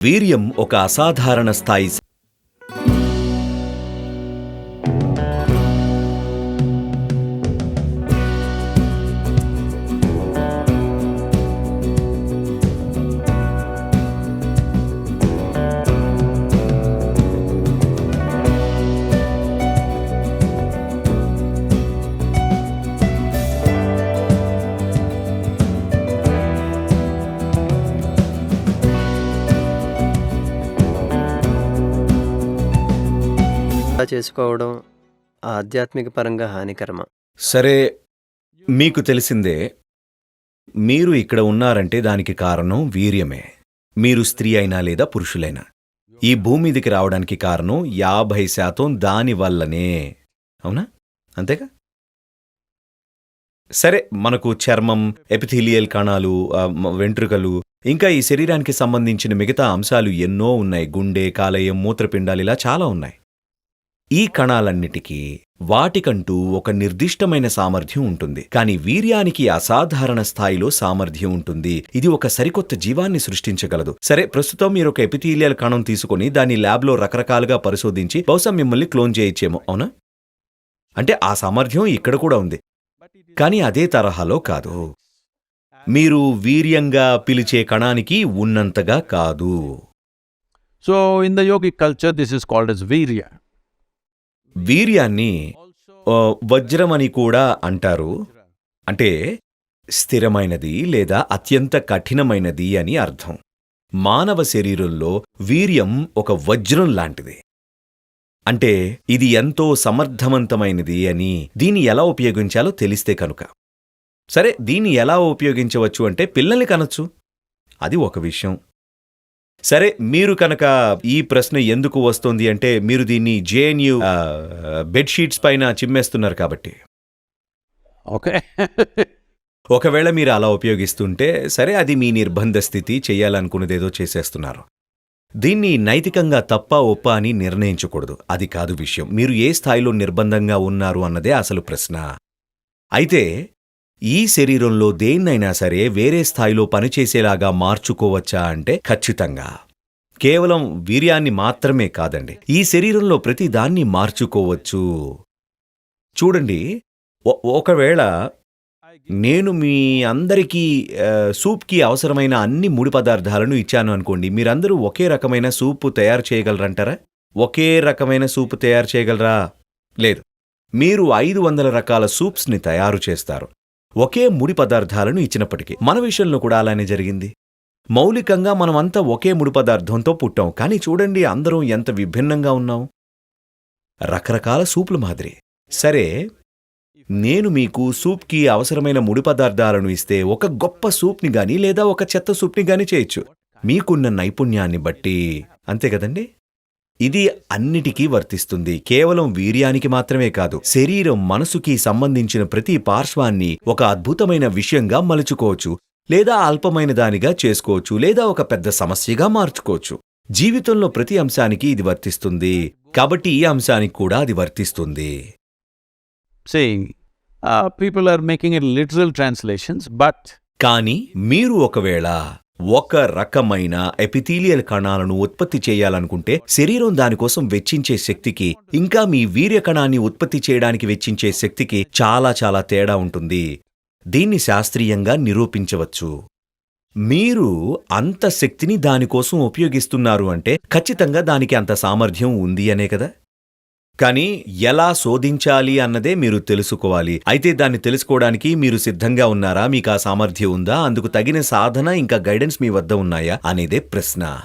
వీర్యం ఒక అసాధారణ స్థాయి చేసుకోవడం ఆధ్యాత్మిక పరంగా హానికరమా? సరే మీకు తెలిసిందే మీరు ఇక్కడ ఉన్నారంటే దానికి కారణం వీర్యమే. మీరు స్త్రీ అయినా లేదా పురుషులైనా. ఈ భూమి మీదికి రావడానికి కారణం యాభై శాతం దాని వల్లనే. అవునా? అంతేగా? సరే మనకు చర్మం ఎపిథీలియల్ కణాలు వెంట్రుకలు ఇంకా ఈ శరీరానికి సంబంధించిన మిగతా అంశాలు ఎన్నో ఉన్నాయి. గుండె కాలేయం మూత్రపిండాలు ఇలా చాలా ఉన్నాయి. ఈ కణాలన్నిటికీ వాటికంటూ ఒక నిర్దిష్టమైన సామర్థ్యం ఉంటుంది. కానీ వీర్యానికి అసాధారణ స్థాయిలో సామర్థ్యం ఉంటుంది. ఇది ఒక సరికొత్త జీవాన్ని సృష్టించగలదు. సరే ప్రస్తుతం మీరు ఒక ఎపిథీలియల్ కణం తీసుకుని దాన్ని ల్యాబ్లో రకరకాలుగా పరిశోధించి బహుశా మిమ్మల్ని క్లోన్ చేయొచ్చేమో అవునా? అంటే ఆ సామర్థ్యం ఇక్కడ కూడా ఉంది. కానీ అదే తరహాలో కాదు. మీరు వీర్యంగా పిలిచే కణానికి ఉన్నంతగా కాదు. So in the yogic culture this is called as veerya వీర్యాన్ని వజ్రం అని కూడా అంటారు. అంటే స్థిరమైనది లేదా అత్యంత కఠినమైనది అని అర్థం. మానవ శరీరంలో వీర్యం ఒక వజ్రం లాంటిది. అంటే ఇది ఎంతో సమర్థవంతమైనది అని దీన్ని ఎలా ఉపయోగించాలో తెలిస్తే కనుక. సరే దీన్ని ఎలా ఉపయోగించవచ్చు అంటే పిల్లల్ని కనొచ్చు. అది ఒక విషయం. సరే మీరు కనుక ఈ ప్రశ్న ఎందుకు వస్తోంది అంటే మీరు దీన్ని జేఎన్యు బెడ్షీట్స్ పైన చిమ్మేస్తున్నారు కాబట్టి. Okay? ఒకవేళ మీరు అలా ఉపయోగిస్తుంటే సరే అది మీ నిర్బంధ స్థితి చేయాలనుకున్నదేదో చేసేస్తున్నారు. దీన్ని నైతికంగా తప్ప ఒప్ప అని నిర్ణయించకూడదు. అది కాదు విషయం. మీరు ఏ స్థాయిలో నిర్బంధంగా ఉన్నారు అన్నదే అసలు ప్రశ్న. అయితే ఈ శరీరంలో దేన్నైనా సరే వేరే స్థాయిలో పనిచేసేలాగా మార్చుకోవచ్చా అంటే ఖచ్చితంగా. కేవలం వీర్యాన్ని మాత్రమే కాదండి ఈ శరీరంలో ప్రతి దాన్ని మార్చుకోవచ్చు. చూడండి ఒకవేళ నేను మీ అందరికీ సూప్కి అవసరమైన అన్ని ముడి పదార్థాలను ఇచ్చాను అనుకోండి మీరందరూ ఒకే రకమైన సూపు తయారు చేయగలరంటారా? ఒకే రకమైన సూపు తయారు చేయగలరా? లేదు. మీరు ఐదు వందల రకాల సూప్స్ని తయారు చేస్తారు. ఒకే ముడి పదార్థాలను ఇచ్చినప్పటికీ మన విషయంలో కూడా అలానే జరిగింది. మౌలికంగా మనమంతా ఒకే ముడి పదార్థంతో పుట్టాం. కానీ చూడండి అందరం ఎంత విభిన్నంగా ఉన్నాం. రకరకాల సూపుల మాదిరి. సరే నేను మీకు సూప్కి అవసరమైన ముడి పదార్థాలను ఇస్తే ఒక గొప్ప సూప్ని గాని లేదా ఒక చెత్త సూప్ని గాని చేయొచ్చు. మీకున్న నైపుణ్యాన్ని బట్టి. అంతే కదండి? ఇది అన్నిటికీ వర్తిస్తుంది. కేవలం వీర్యానికి మాత్రమే కాదు శరీరం మనసుకి సంబంధించిన ప్రతి పార్శ్వాన్ని ఒక అద్భుతమైన విషయంగా మలుచుకోవచ్చు లేదా అల్పమైన దానిగా చేసుకోవచ్చు లేదా ఒక పెద్ద సమస్యగా మార్చుకోవచ్చు. జీవితంలో ప్రతి అంశానికి ఇది వర్తిస్తుంది. కాబట్టి ఈ అంశానికి కూడా అది వర్తిస్తుంది. Uh, people are making it literal translations, but కానీ మీరు ఒకవేళ ఒక రకమైన ఎపిథీలియల్ కణాలను ఉత్పత్తి చేయాలనుకుంటే శరీరం దానికోసం వెచ్చించే శక్తికి ఇంకా మీ వీర్య కణాన్ని ఉత్పత్తి చేయడానికి వెచ్చించే శక్తికి చాలా చాలా తేడా ఉంటుంది. దీన్ని శాస్త్రీయంగా నిరూపించవచ్చు. మీరు అంత శక్తిని దానికోసం ఉపయోగిస్తున్నారు అంటే ఖచ్చితంగా దానికి అంత సామర్థ్యం ఉంది అనే కదా? కానీ ఎలా శోధించాలి అన్నదే మీరు తెలుసుకోవాలి. అయితే దాన్ని తెలుసుకోవడానికి మీరు సిద్ధంగా ఉన్నారా? మీకు ఆ సామర్థ్యం ఉందా? అందుకు తగిన సాధన ఇంకా గైడెన్స్ మీ వద్ద ఉన్నాయా? అనేదే ప్రశ్న.